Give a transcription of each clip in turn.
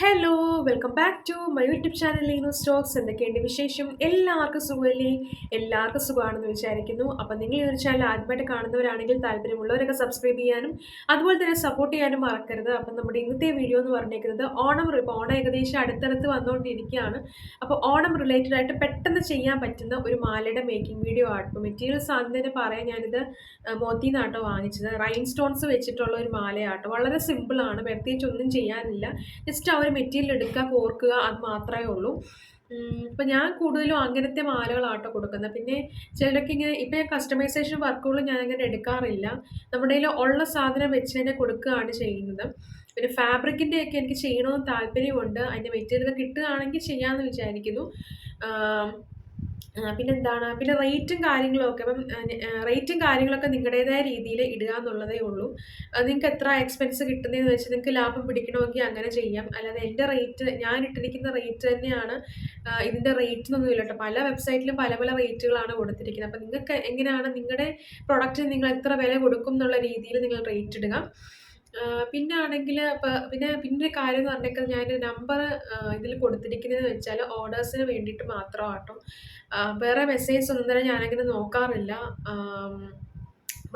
Hello welcome back to my YouTube channel Leeno Stokes എന്തൊക്കെയുണ്ട് വിശേഷം? എല്ലാവർക്കും സുഖമല്ലേ? എല്ലാവർക്കും സുഖമാണെന്ന് വിചാരിക്കുന്നു. അപ്പം നിങ്ങൾ ഈ ഒരു ചാനൽ ആദ്യമായിട്ട് കാണുന്നവരാണെങ്കിൽ താല്പര്യമുള്ളവരൊക്കെ സബ്സ്ക്രൈബ് ചെയ്യാനും അതുപോലെ തന്നെ സപ്പോർട്ട് ചെയ്യാനും മറക്കരുത്. അപ്പം നമ്മുടെ ഇന്നത്തെ വീഡിയോ എന്ന് പറഞ്ഞേക്കുന്നത് ഓണം ഇപ്പോൾ ഓണം ഏകദേശം അടുത്തടുത്ത് വന്നുകൊണ്ടിരിക്കുകയാണ്. അപ്പോൾ ഓണം റിലേറ്റഡ് ആയിട്ട് പെട്ടെന്ന് ചെയ്യാൻ പറ്റുന്ന ഒരു മാലയുടെ മേക്കിംഗ് വീഡിയോ ആണ്. ഇപ്പോൾ മെറ്റീരിയൽസ് ആദ്യം തന്നെ പറയാൻ ഞാനിത് മോത്തി മോത്തിന്നാട്ടോ വാങ്ങിച്ചത്. റൈൻ സ്റ്റോൺസ് വെച്ചിട്ടുള്ള ഒരു മാലയാട്ടോ. വളരെ സിമ്പിളാണ് പ്രത്യേകിച്ച് ഒന്നും ചെയ്യാനില്ല. ജസ്റ്റ് ആ ഒരു മെറ്റീരിയൽ എടുക്കുക കോർക്കുക അത് മാത്രമേ ഉള്ളൂ. ഇപ്പം ഞാൻ കൂടുതലും അങ്ങനത്തെ മാലകളാട്ടോ കൊടുക്കുന്നത്. പിന്നെ ചിലരൊക്കെ ഇങ്ങനെ ഇപ്പം ഞാൻ കസ്റ്റമൈസേഷൻ വർക്കുകൾ ഞാൻ അങ്ങനെ എടുക്കാറില്ല. നമ്മുടെ കയ്യിൽ ഉള്ള സാധനം വെച്ച് തന്നെ കൊടുക്കുകയാണ് ചെയ്യുന്നത്. പിന്നെ ഫാബ്രിക്കിന്റെ ഒക്കെ എനിക്ക് ചെയ്യണമെന്ന് താല്പര്യമുണ്ട്. അതിന്റെ മെറ്റീരിയൽ കിട്ടുകയാണെങ്കിൽ ചെയ്യാമെന്ന് വിചാരിക്കുന്നു. പിന്നെന്താണ്? പിന്നെ റേറ്റും കാര്യങ്ങളും ഒക്കെ അപ്പം റേറ്റും കാര്യങ്ങളൊക്കെ നിങ്ങളുടേതായ രീതിയിൽ ഇടുക എന്നുള്ളതേ ഉള്ളൂ. നിങ്ങൾക്ക് എത്ര എക്സ്പെൻസ് കിട്ടുന്നതെന്ന് വെച്ചാൽ നിങ്ങൾക്ക് ലാഭം പിടിക്കണമെങ്കിൽ അങ്ങനെ ചെയ്യാം. അല്ലാതെ എന്റെ റേറ്റ് ഞാൻ ഇട്ടിരിക്കുന്ന റേറ്റ് തന്നെയാണ് ഇതിന്റെ റേറ്റ് എന്നൊന്നും ഇല്ല കേട്ടോ. പല വെബ്സൈറ്റിലും പല പല റേറ്റുകളാണ് കൊടുത്തിരിക്കുന്നത്. അപ്പം നിങ്ങൾക്ക് എങ്ങനെയാണ് നിങ്ങളുടെ പ്രൊഡക്റ്റിന് നിങ്ങൾ എത്ര വില കൊടുക്കും എന്നുള്ള രീതിയിൽ നിങ്ങൾ റേറ്റ് ഇടുക. പിന്നെ ആണെങ്കിൽ പിന്നെ പിന്നെ കാര്യം എന്ന് പറഞ്ഞാൽ ഞാൻ നമ്പർ ഇതിൽ കൊടുത്തിരിക്കുന്നത് വെച്ചാൽ ഓർഡേഴ്സിന് വേണ്ടിയിട്ട് മാത്രമാട്ടോ. വേറെ മെസ്സേജ് ഒന്നും തന്നെ ഞാനങ്ങനെ നോക്കാറില്ല.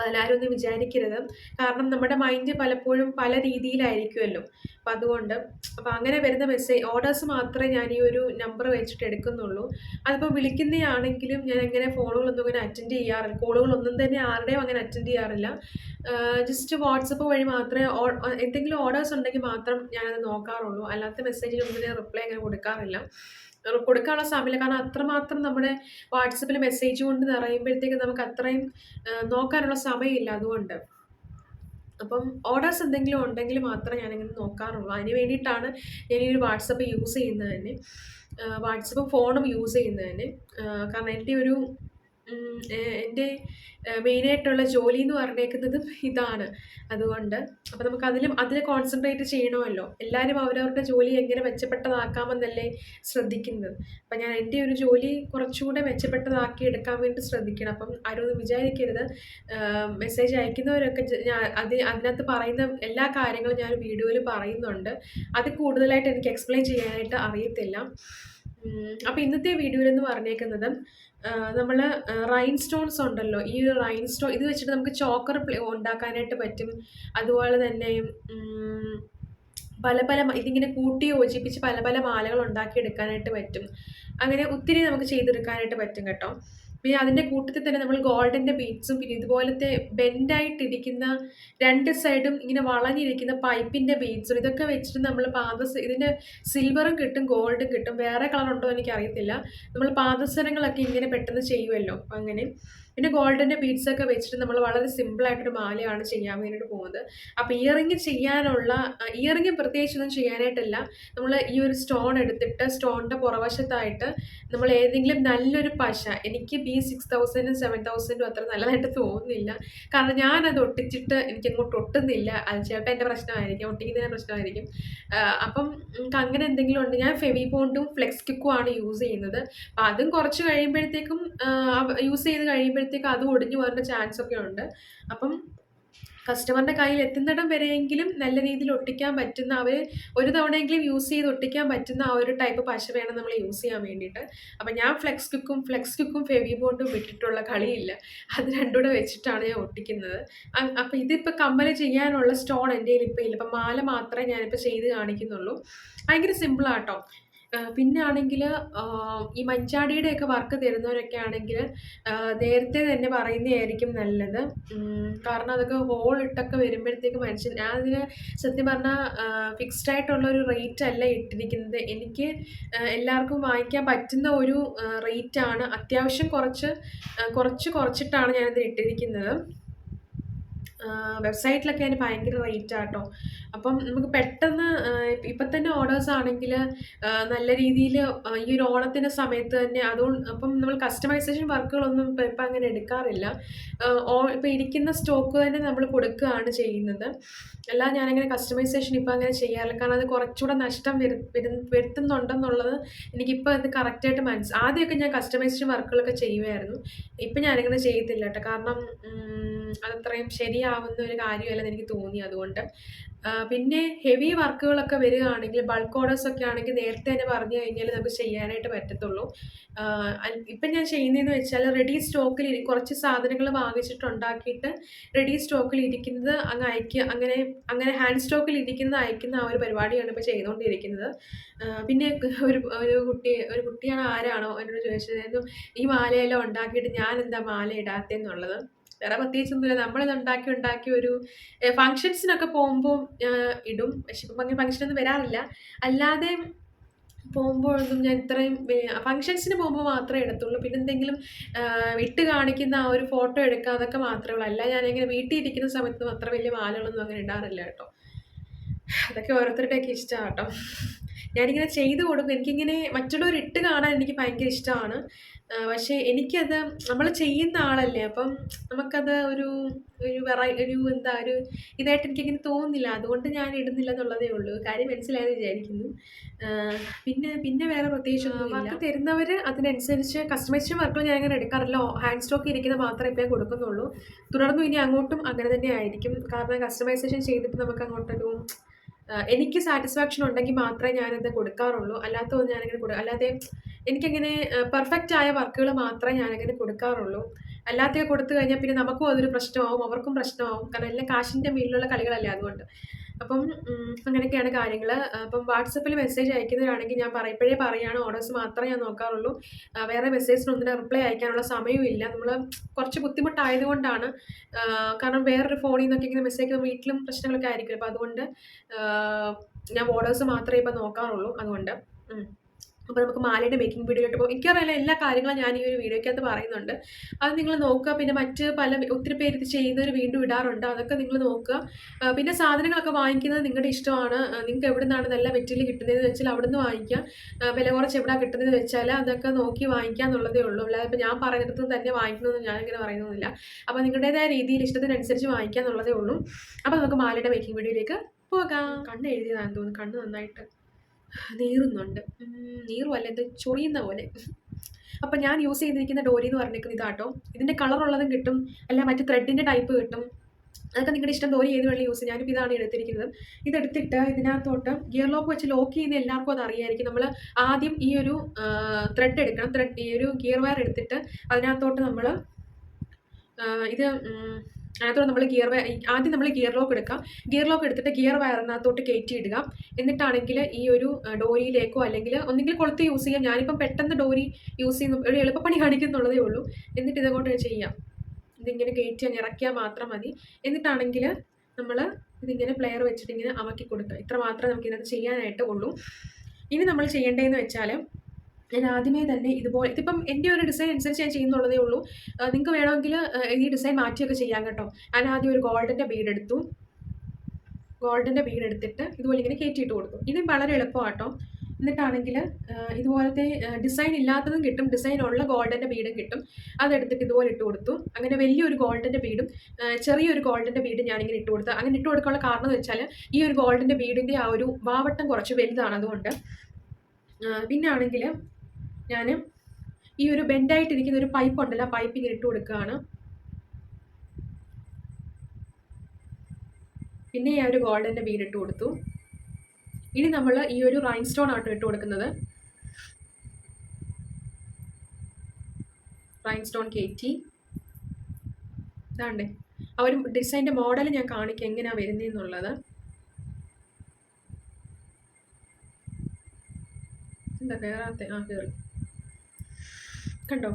അതിലാരും ഒന്നും വിചാരിക്കരുത്. കാരണം നമ്മുടെ മൈൻഡ് പലപ്പോഴും പല രീതിയിലായിരിക്കുമല്ലോ. അപ്പം അതുകൊണ്ട് അപ്പം അങ്ങനെ വരുന്ന മെസ്സേജ് ഓർഡേഴ്സ് മാത്രമേ ഞാൻ ഈ ഒരു നമ്പർ വെച്ചിട്ട് എടുക്കുന്നുള്ളൂ. അതിപ്പോൾ വിളിക്കുന്നതാണെങ്കിലും ഞാൻ അങ്ങനെ ഫോണുകളൊന്നും അങ്ങനെ അറ്റൻഡ് ചെയ്യാറില്ല. കോളുകളൊന്നും തന്നെ ആരുടെയും അങ്ങനെ അറ്റൻഡ് ചെയ്യാറില്ല. ജസ്റ്റ് വാട്സപ്പ് വഴി മാത്രമേ എന്തെങ്കിലും ഓർഡേഴ്സ് ഉണ്ടെങ്കിൽ മാത്രം ഞാനത് നോക്കാറുള്ളൂ. അല്ലാത്ത മെസ്സേജിനൊന്നും ഞാൻ റിപ്ലൈ അങ്ങനെ കൊടുക്കാറില്ല. കൊടുക്കാനുള്ള സമയമില്ല. കാരണം അത്രമാത്രം നമ്മുടെ വാട്സപ്പിൽ മെസ്സേജ് കൊണ്ട് നിറയുമ്പോഴത്തേക്ക് നമുക്ക് അത്രയും നോക്കാനുള്ള സമയമില്ല അതുകൊണ്ട്. അപ്പം ഓർഡേഴ്സ് എന്തെങ്കിലും ഉണ്ടെങ്കിൽ മാത്രമേ ഞാനിങ്ങനെ നോക്കാറുള്ളൂ. അതിന് വേണ്ടിയിട്ടാണ് ഞാൻ ഈ ഒരു വാട്സപ്പ് യൂസ് ചെയ്യുന്നത് തന്നെ. വാട്സപ്പും ഫോണും യൂസ് ചെയ്യുന്നത് തന്നെ. കാരണം എന്റെ ഒരു എന്റെ മെയിനായിട്ടുള്ള ജോലി എന്ന് പറഞ്ഞേക്കുന്നതും ഇതാണ്. അതുകൊണ്ട് അപ്പോൾ നമുക്ക് അതിലും അതിൽ കോൺസെൻട്രേറ്റ് ചെയ്യണമല്ലോ. എല്ലാവരും അവരവരുടെ ജോലി എങ്ങനെ മെച്ചപ്പെട്ടതാക്കാമെന്നല്ലേ ശ്രദ്ധിക്കുന്നത്. അപ്പം ഞാൻ എന്റെ ഒരു ജോലി കുറച്ചുകൂടെ മെച്ചപ്പെട്ടതാക്കി എടുക്കാൻ വേണ്ടി ശ്രദ്ധിക്കണം. അപ്പം ആരോടും വിചാരിക്കരുത്. മെസ്സേജ് അയക്കുന്നവരൊക്കെ ഞാൻ അത് അതിനകത്ത് പറയുന്ന എല്ലാ കാര്യങ്ങളും ഞാൻ വീഡിയോയിൽ പറയുന്നുണ്ട്. അത് കൂടുതലായിട്ട് എനിക്ക് എക്സ്പ്ലെയിൻ ചെയ്യാനായിട്ട് അറിയത്തില്ല. അപ്പോൾ ഇന്നത്തെ വീഡിയോയിൽ എന്ന് പറഞ്ഞേക്കുന്നത് നമ്മൾ റൈൻ സ്റ്റോൺസ് ഉണ്ടല്ലോ. ഈ ഒരു റൈൻ സ്റ്റോൺ ഇത് വെച്ചിട്ട് നമുക്ക് ചോക്കർ ഉണ്ടാക്കാനായിട്ട് പറ്റും. അതുപോലെ തന്നെ പല പല ഇതിങ്ങനെ കൂട്ടി യോജിപ്പിച്ച് പല പല മാലകൾ ഉണ്ടാക്കിയെടുക്കാനായിട്ട് പറ്റും. അങ്ങനെ ഒത്തിരി നമുക്ക് ചെയ്തെടുക്കാനായിട്ട് പറ്റും കേട്ടോ. പിന്നെ അതിന്റെ കൂട്ടത്തിൽ തന്നെ നമ്മൾ ഗോൾഡിന്റെ ബീഡ്സും പിന്നെ ഇതുപോലത്തെ ബെൻഡായിട്ടിരിക്കുന്ന രണ്ട് സൈഡും ഇങ്ങനെ വളഞ്ഞിരിക്കുന്ന പൈപ്പിന്റെ ബീഡ്സും ഇതൊക്കെ വെച്ചിട്ട് നമ്മൾ പാദ ഇതിന്റെ സിൽവറും കിട്ടും ഗോൾഡും കിട്ടും. വേറെ കളർ ഉണ്ടോ എനിക്ക് അറിയത്തില്ല നമ്മൾ പാദസരങ്ങളൊക്കെ ഇങ്ങനെ പെട്ടെന്ന് ചെയ്യുമല്ലോ. അങ്ങനെ. പിന്നെ ഗോൾഡിന്റെ ബീഡ്സൊക്കെ വെച്ചിട്ട് നമ്മൾ വളരെ സിമ്പിളായിട്ടൊരു മാലയാണ് ചെയ്യാൻ വേണ്ടിയിട്ട് പോകുന്നത്. അപ്പോൾ ഇയറിങ് ചെയ്യാനുള്ള ഇയറിങ് പ്രത്യേകിച്ചൊന്നും ചെയ്യാനായിട്ടല്ല. നമ്മൾ ഈ ഒരു സ്റ്റോൺ എടുത്തിട്ട് സ്റ്റോണിന്റെ പുറവശത്തായിട്ട് നമ്മൾ ഏതെങ്കിലും നല്ലൊരു പശ എനിക്ക് ബി സിക്സ് തൗസൻഡും സെവൻ തൗസൻഡും അത്ര നല്ലതായിട്ട് തോന്നുന്നില്ല. കാരണം ഞാനത് ഒട്ടിച്ചിട്ട് എനിക്ക് അങ്ങോട്ട് ഒട്ടുന്നില്ല. അത് ചിലപ്പോൾ എന്റെ പ്രശ്നമായിരിക്കും ഒട്ടിക്കുന്നതിന്റെ പ്രശ്നമായിരിക്കും. അപ്പം നമുക്ക് അങ്ങനെ എന്തെങ്കിലും ഉണ്ട്. ഞാൻ ഫെവി ബോണ്ടും ഫ്ലെക്സ് കിക്കും ആണ് യൂസ് ചെയ്യുന്നത്. അപ്പം അതും കുറച്ച് കഴിയുമ്പോഴത്തേക്കും യൂസ് ചെയ്ത് കഴിയുമ്പോഴത്തേക്കും കഴിയുമ്പോഴത്തേക്ക് അത് ഒടിഞ്ഞു പോകാനുള്ള ചാൻസ് ഒക്കെ ഉണ്ട്. അപ്പം കസ്റ്റമറിന്റെ കയ്യിൽ എത്തുന്നിടം വരെയെങ്കിലും നല്ല രീതിയിൽ ഒട്ടിക്കാൻ പറ്റുന്ന അവർ ഒരു തവണയെങ്കിലും യൂസ് ചെയ്ത് ഒട്ടിക്കാൻ പറ്റുന്ന ആ ഒരു ടൈപ്പ് പശ വേണം നമ്മൾ യൂസ് ചെയ്യാൻ വേണ്ടിയിട്ട്. അപ്പം ഞാൻ ഫ്ലെക്സ് കുക്കും ഫ്ലെക്സ് കുക്കും ഫെവി ബോണ്ടും വിട്ടിട്ടുള്ള കളിയില്ല. അത് രണ്ടുകൂടെ വെച്ചിട്ടാണ് ഞാൻ ഒട്ടിക്കുന്നത്. അപ്പം ഇതിപ്പോൾ കമ്മൽ ചെയ്യാനുള്ള സ്റ്റോൺ എന്റെ കയ്യിൽ ഇല്ല. അപ്പം മാല മാത്രമേ ഞാനിപ്പോൾ ചെയ്ത് കാണിക്കുന്നുള്ളൂ. ഭയങ്കര സിമ്പിളാട്ടോ പിന്നെ ആണെങ്കിൽ ഈ മഞ്ചാടിയുടെയൊക്കെ വർക്ക് തരുന്നവരൊക്കെ ആണെങ്കിൽ നേരത്തെ തന്നെ പറയുന്നതായിരിക്കും നല്ലത്. കാരണം അതൊക്കെ ഹോൾ ഇട്ടൊക്കെ വരുമ്പോഴത്തേക്ക് മനുഷ്യൻ ഞാൻ അതിന് സത്യം പറഞ്ഞാൽ ഫിക്സ്ഡ് ആയിട്ടുള്ള ഒരു റേറ്റ് അല്ല ഇട്ടിരിക്കുന്നത്. എനിക്ക് എല്ലാവർക്കും വാങ്ങിക്കാൻ പറ്റുന്ന ഒരു റേറ്റാണ് അത്യാവശ്യം കുറച്ച് കുറച്ച് കുറച്ചിട്ടാണ് ഞാനത് ഇട്ടിരിക്കുന്നത്. വെബ്സൈറ്റിലൊക്കെ അതിന് ഭയങ്കര റേറ്റ് ആട്ടോ. അപ്പം നമുക്ക് പെട്ടെന്ന് ഇപ്പം തന്നെ ഓർഡേഴ്സ് ആണെങ്കിൽ നല്ല രീതിയിൽ ഈ ഒരു ഓണത്തിന്റെ സമയത്ത് തന്നെ അതുകൊണ്ട് അപ്പം നമ്മൾ കസ്റ്റമൈസേഷൻ വർക്കുകളൊന്നും ഇപ്പം ഇപ്പം അങ്ങനെ എടുക്കാറില്ല. ഇപ്പം ഇരിക്കുന്ന സ്റ്റോക്ക് തന്നെ നമ്മൾ കൊടുക്കുകയാണ് ചെയ്യുന്നത്. അല്ലാതെ ഞാനങ്ങനെ കസ്റ്റമൈസേഷൻ ഇപ്പം അങ്ങനെ ചെയ്യാറില്ല. കാരണം അത് കുറച്ചുകൂടെ നഷ്ടം വരു വരുത്തുന്നുണ്ടെന്നുള്ളത് എനിക്കിപ്പോൾ അത് കറക്റ്റായിട്ട് മനസ്സ് ആദ്യമൊക്കെ ഞാൻ കസ്റ്റമൈസേഷൻ വർക്കുകളൊക്കെ ചെയ്യുമായിരുന്നു. ഇപ്പം ഞാനങ്ങനെ ചെയ്യത്തില്ല കേട്ടോ. കാരണം അതത്രയും ശരിയാവുന്ന ഒരു കാര്യമല്ലെന്ന് എനിക്ക് തോന്നി അതുകൊണ്ട്. പിന്നെ ഹെവി വർക്കുകളൊക്കെ വരികയാണെങ്കിൽ ബൾക്ക് ഓർഡേഴ്സ് ഒക്കെ ആണെങ്കിൽ നേരത്തെ തന്നെ പറഞ്ഞു കഴിഞ്ഞാൽ നമുക്ക് ചെയ്യാനായിട്ട് പറ്റത്തുള്ളൂ. ഇപ്പം ഞാൻ ചെയ്യുന്നതെന്ന് വെച്ചാൽ റെഡി സ്റ്റോക്കിൽ കുറച്ച് സാധനങ്ങൾ വാങ്ങിച്ചിട്ടുണ്ടാക്കിയിട്ട് റെഡി സ്റ്റോക്കിൽ ഇരിക്കുന്നത് അങ്ങ് അയക്കുക അങ്ങനെ അങ്ങനെ ഹാൻഡ് സ്റ്റോക്കിൽ ഇരിക്കുന്നത് അയക്കുന്ന ആ ഒരു പരിപാടിയാണ് ഇപ്പോൾ ചെയ്തുകൊണ്ടിരിക്കുന്നത്. പിന്നെ ഒരു ഒരു കുട്ടി ഒരു കുട്ടിയാണ് ആരാണോ എന്നോട് ചോദിച്ചത് "ഈ മാലയെല്ലാം ഉണ്ടാക്കിയിട്ട് ഞാൻ എന്താ മാല ഇടാത്തതെന്നുള്ളത്. വേറെ പ്രത്യേകിച്ചൊന്നുമില്ല. നമ്മളിത് ഉണ്ടാക്കി ഉണ്ടാക്കി ഒരു ഫംഗ്ഷൻസിനൊക്കെ പോകുമ്പോൾ ഇടും. പക്ഷെ ഇപ്പം അങ്ങനെ ഫംഗ്ഷനൊന്നും വരാറില്ല. അല്ലാതെ പോകുമ്പോഴൊന്നും ഞാൻ ഇത്രയും ഫംഗ്ഷൻസിന് പോകുമ്പോൾ മാത്രമേ എടുത്തുള്ളൂ പിന്നെ എന്തെങ്കിലും വിട്ട് കാണിക്കുന്ന ആ ഒരു ഫോട്ടോ എടുക്കുക അതൊക്കെ മാത്രമേ ഉള്ളൂ. അല്ല ഞാനിങ്ങനെ വീട്ടിൽ ഇരിക്കുന്ന സമയത്ത് അത്ര വലിയ മാലകളൊന്നും അങ്ങനെ ഇടാറില്ല കേട്ടോ. അതൊക്കെ ഓരോരുത്തരുടെയൊക്കെ ഇഷ്ടമാണ് കേട്ടോ. ഞാനിങ്ങനെ ചെയ്തു കൊടുക്കും. എനിക്കിങ്ങനെ മറ്റുള്ളവർ ഇട്ട് കാണാൻ എനിക്ക് ഭയങ്കര ഇഷ്ടമാണ്. പക്ഷേ എനിക്കത് നമ്മൾ ചെയ്യുന്ന ആളല്ലേ അപ്പം നമുക്കത് ഒരു ഒരു വെറൈ ഒരു എന്താ ഒരു ഇതായിട്ട് എനിക്കങ്ങനെ തോന്നുന്നില്ല. അതുകൊണ്ട് ഞാൻ ഇടുന്നില്ല എന്നുള്ളതേ ഉള്ളൂ. കാര്യം മനസ്സിലായെന്ന് വിചാരിക്കുന്നു. പിന്നെ പിന്നെ വേറെ പ്രത്യേകിച്ച് വർക്ക് തരുന്നവർ അതിനനുസരിച്ച് കസ്റ്റമൈസ്ഡ് വർക്കുകൾ ഞാൻ അങ്ങനെ എടുക്കാറില്ല. ഹാൻഡ് സ്റ്റോക്ക് ഇരിക്കുന്ന മാത്രമേ ഇപ്പോൾ കൊടുക്കുന്നുള്ളൂ. തുടർന്നും ഇനി അങ്ങോട്ടും അങ്ങനെ തന്നെ ആയിരിക്കും. കാരണം കസ്റ്റമൈസേഷൻ ചെയ്തിട്ട് നമുക്ക് അങ്ങോട്ടൊരു എനിക്ക് സാറ്റിസ്ഫാക്ഷൻ ഉണ്ടെങ്കിൽ മാത്രമേ ഞാനത് കൊടുക്കാറുള്ളൂ. അല്ലാത്തതൊന്നും ഞാനങ്ങനെ കൊടുക്കുക അല്ലാതെ എനിക്കങ്ങനെ പെർഫെക്റ്റ് ആയ വർക്കുകൾ മാത്രമേ ഞാനങ്ങനെ കൊടുക്കാറുള്ളൂ. അല്ലാത്തത് കൊടുത്തു കഴിഞ്ഞാൽ പിന്നെ നമുക്കും അതൊരു പ്രശ്നമാവും അവർക്കും പ്രശ്നമാവും. കാരണം എല്ലാം കാശിന്റെ മേലിലുള്ള കളികളല്ലേ അതുകൊണ്ട്. അപ്പം അങ്ങനെയൊക്കെയാണ് കാര്യങ്ങൾ അപ്പം വാട്സപ്പിൽ മെസ്സേജ് അയക്കുന്നവരാണെങ്കിൽ ഞാൻ പറയപ്പോഴേ പറയുകയാണ് ഓർഡേഴ്സ് മാത്രമേ ഞാൻ നോക്കാറുള്ളൂ. വേറെ മെസ്സേജിനൊന്നും റിപ്ലൈ അയക്കാനുള്ള സമയമില്ല. നമ്മൾ കുറച്ച് ബുദ്ധിമുട്ടായതുകൊണ്ടാണ് കാരണം വേറൊരു ഫോണിൽ നിന്നൊക്കെ ഇങ്ങനെ മെസ്സേജ് വീട്ടിലും പ്രശ്നങ്ങളൊക്കെ ആയിരിക്കും അപ്പോൾ അതുകൊണ്ട് ഞാൻ ഓർഡേഴ്സ് മാത്രമേ ഇപ്പം നോക്കാറുള്ളൂ. അതുകൊണ്ട് അപ്പോൾ നമുക്ക് മാലയുടെ മേക്കിംഗ് വീഡിയോയിലോട്ട് പോകും എനിക്കറിയില്ല എല്ലാ കാര്യങ്ങളും ഞാൻ ഈ ഒരു വീഡിയോയ്ക്കകത്ത് പറയുന്നുണ്ട്. അത് നിങ്ങൾ നോക്കുക. പിന്നെ മറ്റ് പല ഒത്തിരി പേര് ഇത് ചെയ്യുന്നവർ വീണ്ടും ഇടാറുണ്ട്. അതൊക്കെ നിങ്ങൾ നോക്കുക. പിന്നെ സാധനങ്ങളൊക്കെ വാങ്ങിക്കുന്നത് നിങ്ങളുടെ ഇഷ്ടമാണ്. നിങ്ങൾക്ക് എവിടെ നിന്നാണ് നല്ല മെറ്റീരിയൽ കിട്ടുന്നതെന്ന് വെച്ചാൽ അവിടെ നിന്ന് വാങ്ങിക്കാം വില കുറച്ച് എവിടെ കിട്ടുന്നതെന്ന് വെച്ചാൽ അതൊക്കെ നോക്കി വാങ്ങിക്കുക എന്നുള്ളതേ ഉള്ളൂ. അല്ലാതെ ഇപ്പോൾ ഞാൻ പറയുന്നിടത്ത് തന്നെ വാങ്ങിക്കണമെന്ന് ഞാൻ ഇങ്ങനെ പറയുന്നൊന്നുമില്ല. അപ്പോൾ നിങ്ങളുടേതായ രീതിയിൽ ഇഷ്ടത്തിനനുസരിച്ച് വാങ്ങിക്കുക എന്നുള്ളതേ ഉള്ളൂ. അപ്പോൾ നമുക്ക് മാലയുടെ മേക്കിംഗ് വീഡിയോയിലേക്ക് പോകാം. കണ്ണ് എഴുതിയതാണെന്ന് തോന്നുന്നു. കണ്ണ് നന്നായിട്ട് നീറുന്നുണ്ട്. നീറും അല്ല ഇത് ചൊറിയുന്ന പോലെ. അപ്പം ഞാൻ യൂസ് ചെയ്തിരിക്കുന്ന ഡോരി എന്ന് പറഞ്ഞിരിക്കുന്നത് ഇതാട്ടോ. ഇതിന്റെ കളറുള്ളതും കിട്ടും. അല്ല മറ്റു ത്രെഡിന്റെ ടൈപ്പ് കിട്ടും. അതൊക്കെ നിങ്ങളുടെ ഇഷ്ടം ഡോരി ഏത് വേണമെങ്കിൽ യൂസ് ഞാനിപ്പോൾ ഇതാണ് എടുത്തിരിക്കുന്നത്. ഇതെടുത്തിട്ട് ഇതിനകത്തോട്ട് ഗിയർ ലോക്ക് വെച്ച് ലോക്ക് ചെയ്യുന്ന എല്ലാവർക്കും അത് അറിയായിരിക്കും. നമ്മൾ ആദ്യം ഈ ഒരു ത്രെഡ് എടുക്കണം. ത്രെഡ് ഈ ഒരു ഗിയർ വയർ എടുത്തിട്ട് അതിനകത്തോട്ട് നമ്മൾ ഇത് അതിനകത്തോട് നമ്മൾ ഗിയർ ആദ്യം നമ്മൾ ഗിയർ ലോക്ക് എടുക്കാം. ഗിയർ ലോക്ക് എടുത്തിട്ട് ഗിയർ വയറിനകത്തോട്ട് കയറ്റി ഇടുക എന്നിട്ടാണെങ്കിൽ ഈ ഒരു ഡോരിയിലേക്കോ അല്ലെങ്കിൽ ഒന്നെങ്കിൽ കൊളുത്ത് യൂസ് ചെയ്യാം. ഞാനിപ്പം പെട്ടെന്ന് ഡോരി യൂസ് ചെയ്യുന്ന. ഒരു എളുപ്പപ്പണി കാണിക്കുന്നുള്ളതേ ഉള്ളൂ. എന്നിട്ട് ഇതങ്ങോട്ട് ചെയ്യാം. ഇതിങ്ങനെ കയറ്റി അങ്ങ് ഇറക്കിയാൽ മാത്രം മതി. എന്നിട്ടാണെങ്കിൽ നമ്മൾ ഇതിങ്ങനെ പ്ലെയർ വെച്ചിട്ട് ഇങ്ങനെ അമക്കി കൊടുക്കുക. ഇത്ര മാത്രമേ നമുക്ക് ഇതിനകത്ത് ചെയ്യാനായിട്ട് ഉള്ളൂ ഇനി നമ്മൾ ചെയ്യേണ്ടതെന്ന് വെച്ചാൽ ഞാൻ ആദ്യമേ തന്നെ ഇതുപോലെ ഇതിപ്പം എന്റെ ഒരു ഡിസൈൻ അനുസരിച്ച് ഞാൻ ചെയ്യുന്നുള്ളതേ ഉള്ളൂ. നിങ്ങൾക്ക് വേണമെങ്കിൽ ഈ ഡിസൈൻ മാറ്റിയൊക്കെ ചെയ്യാം കേട്ടോ. ഞാൻ ആദ്യം ഒരു ഗോൾഡിന്റെ ബീഡ് എടുത്തു. ഗോൾഡിന്റെ ബീഡ് എടുത്തിട്ട് ഇതുപോലെ ഇങ്ങനെ കയറ്റിയിട്ട് കൊടുത്തു. ഇത് വളരെ എളുപ്പമാട്ടോ. എന്നിട്ടാണെങ്കിൽ ഇതുപോലത്തെ ഡിസൈൻ ഇല്ലാത്തതും കിട്ടും. ഡിസൈൻ ഉള്ള ഗോൾഡന്റെ ബീഡും കിട്ടും. അതെടുത്തിട്ട് ഇതുപോലെ ഇട്ട് കൊടുത്തു. അങ്ങനെ വലിയൊരു ഗോൾഡന്റെ ബീഡും ചെറിയൊരു ഗോൾഡന്റെ ബീഡും ഞാനിങ്ങനെ ഇട്ട് കൊടുത്തു. അങ്ങനെ ഇട്ട് കൊടുക്കാനുള്ള കാരണം എന്ന് വെച്ചാൽ ഈ ഒരു ഗോൾഡന്റെ ബീഡിന്റെ ആ ഒരു വാവട്ടം കുറച്ച് വലുതാണ് അതുകൊണ്ട്. പിന്നെ ആണെങ്കിൽ ഞാൻ ഈ ഒരു ബെൻഡായിട്ടിരിക്കുന്ന ഒരു പൈപ്പ് ഉണ്ടല്ലോ ആ പൈപ്പ് ഇങ്ങനെ ഇട്ട് കൊടുക്കുകയാണ്. പിന്നെ ഞാൻ ഒരു ഗോൾഡന്റെ ബീഡ് ഇട്ട് കൊടുത്തു. ഇനി നമ്മൾ ഈ ഒരു റൈൻ സ്റ്റോൺ ആട്ടോ ഇട്ട് കൊടുക്കുന്നത്. റൈൻ സ്റ്റോൺ കയറ്റി. ഇതാണ്ടേ. ആ ഒരു ഡിസൈന്റെ മോഡൽ ഞാൻ കാണിക്കാം എങ്ങനെയാണ് വരുന്നതെന്നുള്ളത് എന്താ കയറാത്ത ആ കയറി കണ്ടോ?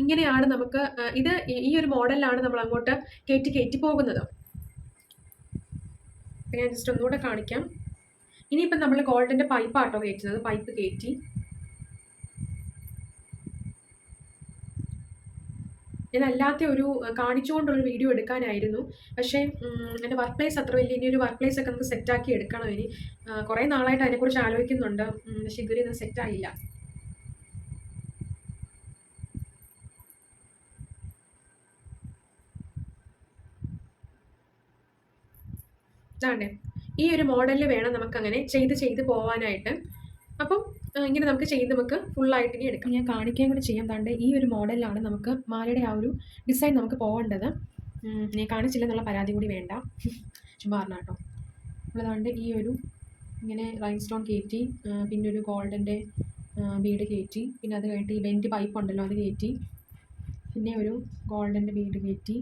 ഇങ്ങനെയാണ് നമുക്ക് ഇത് ഈ ഒരു മോഡലിലാണ് നമ്മൾ അങ്ങോട്ട് കയറ്റി കയറ്റി പോകുന്നത്. ഞാൻ ജസ്റ്റ് ഒന്നുകൂടെ കാണിക്കാം. ഇനിയിപ്പം നമ്മൾ ഗോൾഡിന്റെ പൈപ്പാട്ടോ കയറ്റുന്നത്. പൈപ്പ് കയറ്റി. ഞാൻ അല്ലാത്ത ഒരു കാണിച്ചുകൊണ്ടൊരു വീഡിയോ എടുക്കാനായിരുന്നു. പക്ഷേ എന്റെ വർക്ക് പ്ലേസ് അത്ര വലിയ ഇനി ഒരു വർക്ക് പ്ലേസ് ഒക്കെ നമുക്ക് സെറ്റാക്കി എടുക്കണം ഇനി. കുറേ നാളായിട്ട് അതിനെക്കുറിച്ച് ആലോചിക്കുന്നുണ്ട്. പക്ഷേ ഇതുവരെ ഇന്ന് സെറ്റായില്ല ഇതാണ്ടേ ഈ ഒരു മോഡലിൽ വേണം നമുക്കങ്ങനെ ചെയ്ത് ചെയ്ത് പോകാനായിട്ട് അപ്പം ഇങ്ങനെ നമുക്ക് ചെയ്ത് നമുക്ക് ഫുള്ളായിട്ട് ഇനി എടുക്കാം. ഞാൻ കാണിക്കുകയും കൂടി ചെയ്യാൻ താണ്ട് ഈ ഒരു മോഡലിലാണ് നമുക്ക് മാലയുടെ ആ ഒരു ഡിസൈൻ നമുക്ക് പോകേണ്ടത്. ഞാൻ കാണിച്ചില്ല എന്നുള്ള പരാതി കൂടി വേണ്ട. ചുമ്മാ പറഞ്ഞ കേട്ടോ ഈ ഒരു ഇങ്ങനെ റൈൻ സ്റ്റോൺ കയറ്റി പിന്നെ ഒരു ഗോൾഡന്റെ ബീഡ് കയറ്റി പിന്നെ അത് കഴിഞ്ഞിട്ട് ഈ ബെന്റ് പൈപ്പ് ഉണ്ടല്ലോ അത് കയറ്റി പിന്നെ ഒരു ഗോൾഡന്റെ ബീഡ് കയറ്റി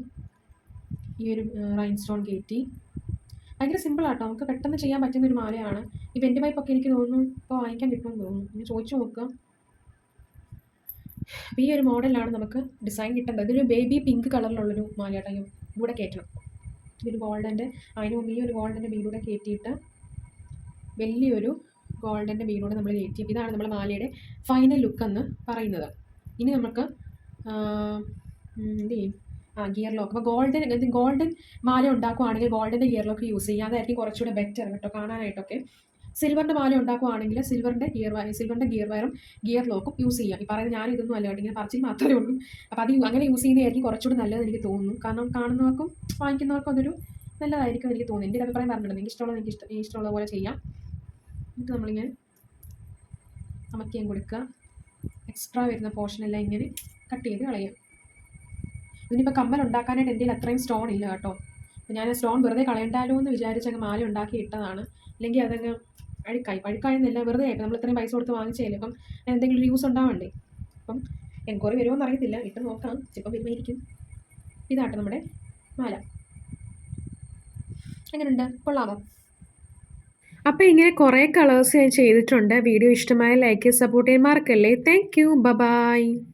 ഈ ഒരു റൈൻ സ്റ്റോൺ കയറ്റി ഭയങ്കര സിമ്പിളാട്ടോ നമുക്ക് പെട്ടെന്ന് ചെയ്യാൻ പറ്റുന്ന ഒരു മാലയാണ്. ഈ വെന്റ് പൈപ്പൊക്കെ എനിക്ക് തോന്നുന്നു ഇപ്പോൾ വാങ്ങിക്കാൻ കിട്ടുമെന്ന് തോന്നുന്നു. ഇനി ചോദിച്ചു നോക്കുക അപ്പോൾ ഈ ഒരു മോഡലാണ് നമുക്ക് ഡിസൈൻ കിട്ടേണ്ടത്. ഇതൊരു ബേബി പിങ്ക് കളറിലുള്ളൊരു മാലയാട്ടോ. ഇവിടെ കയറ്റണം. ഇതൊരു ഗോൾഡന്റെ അതിന് മുമ്പ് ഈ ഒരു ഗോൾഡന്റെ ബീഡൂടെ കയറ്റിയിട്ട് വലിയൊരു ഗോൾഡന്റെ ബീഡൂടെ നമ്മൾ കയറ്റി. ഇതാണ് നമ്മുടെ മാലയുടെ ഫൈനൽ ലുക്കെന്ന് പറയുന്നത്. ഇനി നമുക്ക് എന്ത് ചെയ്യും? ഗിയർ ലോക്ക് അപ്പോൾ ഗോൾഡൻ ഗോൾഡൻ മാല ഉണ്ടാക്കുവാണെങ്കിൽ ഗോൾഡന്റെ ഗിയർ ലോക്ക് യൂസ് ചെയ്യുക അതായിരിക്കും കുറച്ചുകൂടെ ബെറ്റർ കേട്ടോ കാണാനായിട്ടൊക്കെ. സിൽവറിന്റെ മാല ഉണ്ടാക്കുവാണെങ്കിൽ സിൽവറിന്റെ ഗിയർ വയർ സിൽവറിന്റെ ഗിയർ വയറും ഗിയർ ലോക്കും യൂസ് ചെയ്യാം. ഈ പറയുന്നത് ഞാൻ ഇതൊന്നും അല്ല ഇങ്ങനെ പറിച്ചിൽ മാത്രമേ ഉള്ളൂ. അപ്പോൾ അത് അങ്ങനെ യൂസ് ചെയ്യുന്നതായിരിക്കും കുറച്ചുകൂടി നല്ലതെന്ന് എനിക്ക് തോന്നുന്നു. കാരണം കാണുന്നവർക്കും വാങ്ങിക്കുന്നവർക്കും അതൊരു നല്ലതായിരിക്കും എനിക്ക് തോന്നുന്നു. എന്റെ അഭിപ്രായം പറഞ്ഞിട്ടുണ്ട്. നിങ്ങൾക്ക് ഇഷ്ടമുള്ള എനിക്ക് ഇഷ്ടം ഇഷ്ടമുള്ള പോലെ ചെയ്യാം. എന്നിട്ട് നമ്മളിങ്ങനെ അമക്കിയും കൊടുക്കുക. എക്സ്ട്രാ വരുന്ന പോർഷനെല്ലാം ഇങ്ങനെ കട്ട് ചെയ്ത് കളയാം. ഇതിനിപ്പോൾ കമ്മൽ ഉണ്ടാക്കാനായിട്ട് എന്റെ അത്രയും സ്റ്റോൺ ഇല്ല കേട്ടോ. ഞാൻ സ്റ്റോൺ വെറുതെ കളയണ്ടാലോ എന്ന് വിചാരിച്ച് അങ്ങ് മാല ഉണ്ടാക്കി ഇട്ടതാണ്. അല്ലെങ്കിൽ അതങ്ങ് അഴുക്കായി. പഴുക്കായെന്നല്ല വെറുതെ ആയിട്ട് നമ്മൾ ഇത്രയും പൈസ കൊടുത്ത് വാങ്ങിച്ചതല്ലേ. അപ്പം എന്തെങ്കിലും ഒരു യൂസ് ഉണ്ടാവണ്ടേ? അപ്പം എൻക്വയറി വരുമോ എന്നറിയത്തില്ല. ഇട്ട് നോക്കാം. ചിലപ്പം വരുമായിരിക്കും. ഇതാട്ടോ നമ്മുടെ മാല. എങ്ങനെയുണ്ട് കൊള്ളാമോ? അപ്പോൾ ഇങ്ങനെ കുറേ കളേഴ്സ് ഞാൻ ചെയ്തിട്ടുണ്ട്. വീഡിയോ ഇഷ്ടമായ ലൈക്ക് സപ്പോർട്ട് ചെയ്യാൻ മറക്കല്ലേ. Thank you by